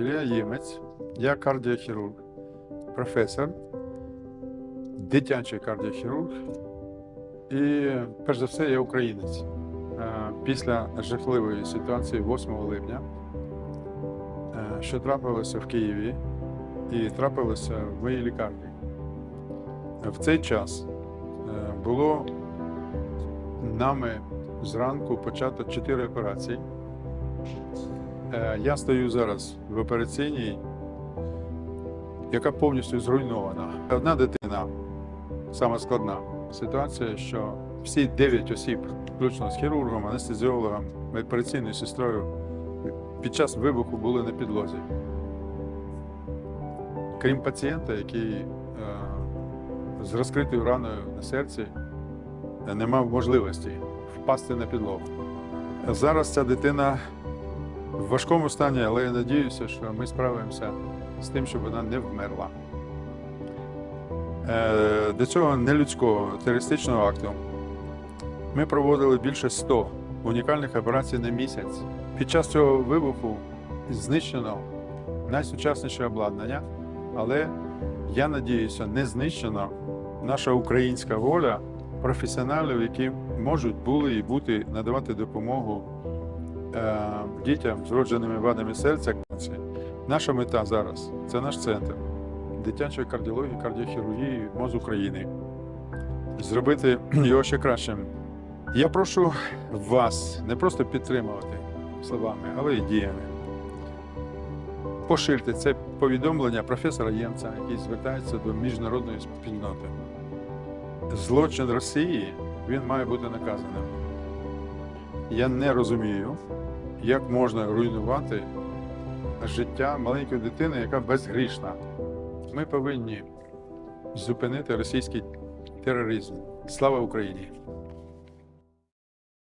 Ілля Ємець, я кардіохірург, професор, дитячий кардіохірург і, перш за все, я українець. Е, Після жахливої ситуації 8 липня, е, що трапилося в Києві і трапилося в моїй лікарні. В цей час е, було нами зранку почато 4 операції. Е, Я стою зараз в операційній, яка повністю зруйнована. Одна дитина, саме складна ситуація, що всі 9 осіб, включно з хірургом, анестезіологом, операційною сестрою, під час вибуху були на підлозі. Крім пацієнта, який е, з розкритою раною на серці не мав можливості впасти на підлогу. Зараз ця дитина в важкому стані, але я надіюся, що ми справимося з тим, щоб вона не вмерла. Е, До цього нелюдського терористичного акту ми проводили більше 100 унікальних операцій на місяць. Під час цього вибуху знищено найсучасніше обладнання, але я надіюся, не знищено наша українська воля професіоналів, які можуть були і бути надавати допомогу дітям з вродженими вадами серця. Наша мета зараз це наш центр дитячої кардіології, кардіохірургії МОЗ України. Зробити його ще кращим. Я прошу вас не просто підтримувати словами, але й діями. Поширте це повідомлення професора Ємця, який звертається до міжнародної спільноти. Злочин Росії він має бути наказаним. Я не розумію, як можна руйнувати життя маленької дитини, яка безгрішна. Ми повинні зупинити російський тероризм. Слава Україні!